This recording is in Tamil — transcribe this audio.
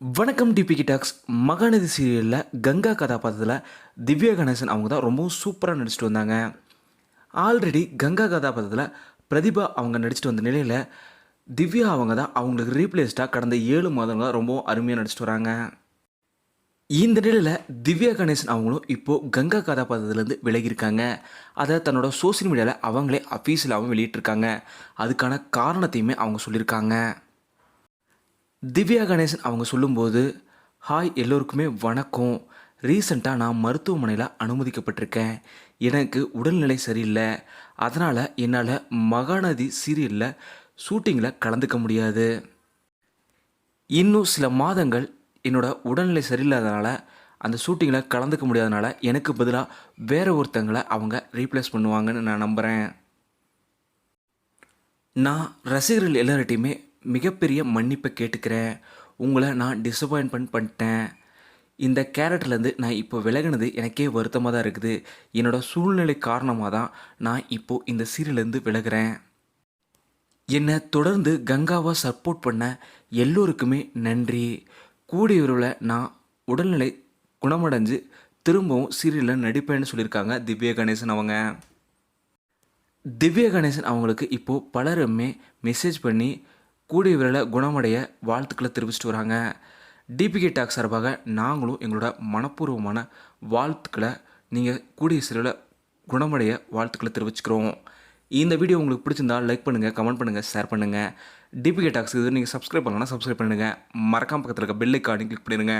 வணக்கம் டிபிகி டாக்ஸ் மகாநதி சீரியலில் கங்கா கதாபாத்திரத்தில் திவ்யா கணேசன் அவங்க தான் ரொம்பவும் சூப்பராக நடிச்சிட்டு வந்தாங்க. ஆல்ரெடி கங்கா கதாபாத்திரத்தில் பிரதிபா அவங்க நடிச்சிட்டு வந்த நிலையில் திவ்யா அவங்க தான் அவங்களுக்கு ரீப்ளேஸ்டாக கடந்த ஏழு மாதங்களாக ரொம்பவும் அருமையாக நடிச்சிட்டு வராங்க. இந்த நிலையில் திவ்யா கணேசன் அவங்களும் இப்போது கங்கா கதாபாத்திரத்துலேருந்து விலகியிருக்காங்க. அதை தன்னோட சோஷியல் மீடியாவில் அவங்களே அஃபீஷியலாகவும் வெளியிட்டிருக்காங்க. அதுக்கான காரணத்தையுமே அவங்க சொல்லியிருக்காங்க. திவ்யா கணேசன் அவங்க சொல்லும்போது ஹாய் எல்லோருக்குமே வணக்கம். ரீசண்டாக நான் மருத்துவமனையில் அனுமதிக்கப்பட்டிருக்கேன். எனக்கு உடல்நிலை சரியில்லை. அதனால் என்னால் மகாநதி சீரியலில் ஷூட்டிங்கில் கலந்துக்க முடியாது. இன்னும் சில மாதங்கள் என்னோடய உடல்நிலை சரியில்லாதனால அந்த ஷூட்டிங்கில் கலந்துக்க முடியாதனால எனக்கு பதிலாக வேற ஒருத்தங்களை அவங்க ரீப்ளேஸ் பண்ணுவாங்கன்னு நான் நம்புகிறேன் நான் ரசிகர்கள் எல்லார்ட்டையுமே மிகப்பெரிய மன்னிப்பை கேட்டுக்கிறேன். உங்களை நான் டிசப்பாயின்மெண்ட் பண்ணிட்டேன். இந்த கேரக்டர்லேருந்து நான் இப்போ விலகினது எனக்கே வருத்தமாக தான் இருக்குது. என்னோட சூழ்நிலை காரணமாக தான் நான் இப்போது இந்த சீரியலேருந்து விலகுறேன். என்னை தொடர்ந்து கங்காவை சப்போர்ட் பண்ண எல்லோருக்குமே நன்றி. கூடிய விரைவில் நான் உடல்நிலை குணமடைஞ்சு திரும்பவும் சீரியலில் நடிப்பேன்னு சொல்லியிருக்காங்க திவ்யா கணேசன் அவங்க. திவ்யா கணேசன் அவங்களுக்கு இப்போது பலருமே மெசேஜ் பண்ணி கூடிய விரைவில் குணமடைய வாழ்த்துக்களை தெரிவிச்சிட்டு வராங்க. டிபிகே டாக் சார்பாக நாங்களும் எங்களோட மனப்பூர்வமான வாழ்த்துக்களை நீங்கள் கூடிய சிறையில் குணமடைய வாழ்த்துக்களை தெரிவிச்சுக்கிறோம். இந்த வீடியோ உங்களுக்கு பிடிச்சிருந்தா லைக் பண்ணுங்கள் கமெண்ட் பண்ணுங்கள் ஷேர் பண்ணுங்கள் டிபிகே டாக்ஸ் இது நீங்கள் சப்ஸ்கிரைப் பண்ணலாம் சப்ஸ்கிரைப் பண்ணுங்கள் மறக்காம பக்கத்தில் இருக்க பெல் ஐக்கானையும் கிளிக் பண்ணிடுங்க.